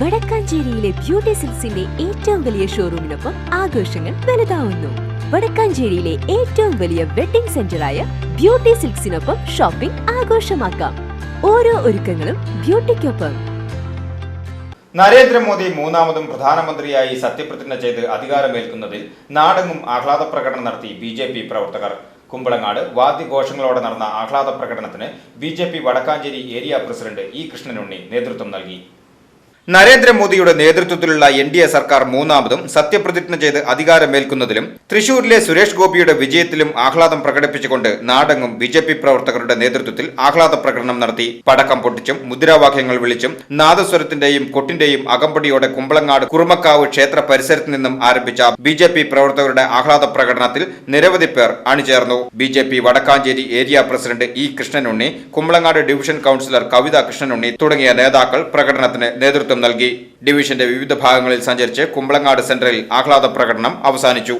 വടക്കാഞ്ചേരിയിലെ beauty സിൽസിന്റെ ഏറ്റവും വലിയ ഷോറൂമിനൊപ്പം ആഘോഷങ്ങൾ വലുതാവുന്നു. വടക്കാഞ്ചേരിയിലെ ഏറ്റവും വലിയ വെഡിംഗ് സെന്ററായ ബ്യൂട്ടി സിൽക്സിനൊപ്പം ഷോപ്പിംഗ് ആഘോഷമാക്കാം. ഓരോ ഒരുക്കങ്ങളും ബ്യൂട്ടിക്കൊപ്പം. നരേന്ദ്രമോദി മൂന്നാമതും പ്രധാനമന്ത്രിയായി സത്യപ്രതിജ്ഞ ചെയ്ത് അധികാരമേൽക്കുന്നതിൽ നാടെങ്ങും ആഹ്ലാദ പ്രകടനം നടത്തി ബി ജെ പി പ്രവർത്തകർ. കുമ്പളങ്ങാട് വാദ്യഘോഷങ്ങളോടെ നടന്ന ആഹ്ലാദ പ്രകടനത്തിന് B J P Vadakkancherry area president E Krishnanunni നേതൃത്വം നൽകി. നരേന്ദ്രമോദിയുടെ നേതൃത്വത്തിലുള്ള എൻ ഡി എ സർക്കാർ മൂന്നാമതും സത്യപ്രതിജ്ഞ ചെയ്ത് അധികാരമേൽക്കുന്നതിലും തൃശൂരിലെ സുരേഷ് ഗോപിയുടെ വിജയത്തിലും ആഹ്ലാദം പ്രകടിപ്പിച്ചുകൊണ്ട് നാടെങ്ങും ബി ജെ പി പ്രവർത്തകരുടെ നേതൃത്വത്തിൽ ആഹ്ലാദ പ്രകടനം നടത്തി പടക്കം പൊട്ടിച്ചും മുദ്രാവാക്യങ്ങൾ വിളിച്ചും നാദസ്വരത്തിന്റെയും കൊട്ടിന്റെയും അകമ്പടിയോടെ കുമ്പളങ്ങാട് കുറുമക്കാവ് ക്ഷേത്ര പരിസരത്ത് നിന്നും ആരംഭിച്ച ബി ജെ പി പ്രവർത്തകരുടെ ആഹ്ലാദ പ്രകടനത്തിൽ നിരവധി പേർ അണിചേർന്നു. B J P Vadakkancherry area president E Krishnanunni Kumbalangad division councillor Kavitha Krishnanunni തുടങ്ങിയ നേതാക്കൾ പ്രകടനത്തിന് നേതൃത്വം നൽകി. ഡിവിഷന്റെ വിവിധ ഭാഗങ്ങളിൽ സഞ്ചരിച്ച് കുമ്പളങ്ങാട് സെന്ററിൽ ആഹ്ലാദ പ്രകടനം അവസാനിച്ചു.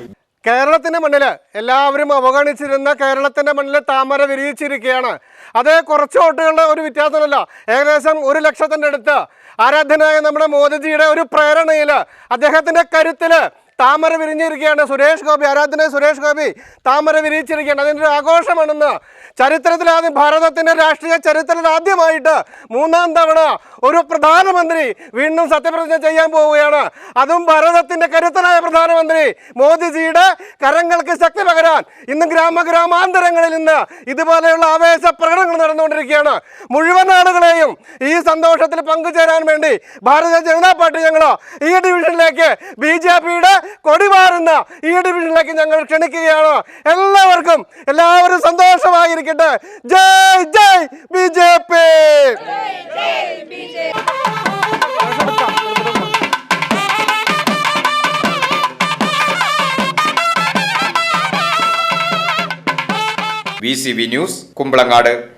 കേരളത്തിന്റെ മണ്ണിൽ എല്ലാവരും അവഗണിച്ചിരുന്ന കേരളത്തിന്റെ മണ്ണിൽ താമര വിരിയിച്ചിരിക്കുകയാണ്. അത് കുറച്ച് വോട്ടുകളുടെ ഒരു വ്യത്യാസമല്ല. ഏകദേശം ഒരു ലക്ഷത്തിന്റെ അടുത്ത് ആരാധനായ നമ്മുടെ മോദിജിയുടെ ഒരു പ്രേരണയിൽ അദ്ദേഹത്തിന്റെ കരുത്തിൽ താമര വിരിഞ്ഞിരിക്കുകയാണ് സുരേഷ് ഗോപി ആരാധന സുരേഷ് ഗോപി. താമര വിരിയിച്ചിരിക്കുകയാണ്. അതിന്റെ ഒരു ആഘോഷമാണെന്ന് ചരിത്രത്തിലാദ്യം ഭാരതത്തിന്റെ രാഷ്ട്രീയ ചരിത്രത്തിൽ ആദ്യമായിട്ട് മൂന്നാം തവണ ഒരു പ്രധാനമന്ത്രി വീണ്ടും സത്യപ്രതിജ്ഞ ചെയ്യാൻ പോവുകയാണ്. അതും ഭാരതത്തിന്റെ കരുത്തനായ പ്രധാനമന്ത്രി മോദിജിയുടെ കരങ്ങൾക്ക് ശക്തി പകരാൻ. ഇന്ന് ഗ്രാമഗ്രാമാന്തരങ്ങളിൽ നിന്ന് ഇതുപോലെയുള്ള ആവേശ പ്രകടനങ്ങൾ നടന്നുകൊണ്ടിരിക്കുകയാണ്. മുഴുവൻ ആളുകളെയും ഈ സന്തോഷത്തിൽ പങ്കുചേരാൻ വേണ്ടി ഭാരതീയ ജനതാ പാർട്ടി ഞങ്ങൾ ഈ ഡിവിഷനിലേക്ക് ബി ജെ പിയുടെ കൊടിമാറുന്ന ഈ ഡിവിഷനിലേക്ക് ഞങ്ങൾ ക്ഷണിക്കുകയാണ്. എല്ലാവർക്കും എല്ലാവരും സന്തോഷമായിരിക്കട്ടെ. ജയ് ജയ് B J P. V C V news Kumbalangad.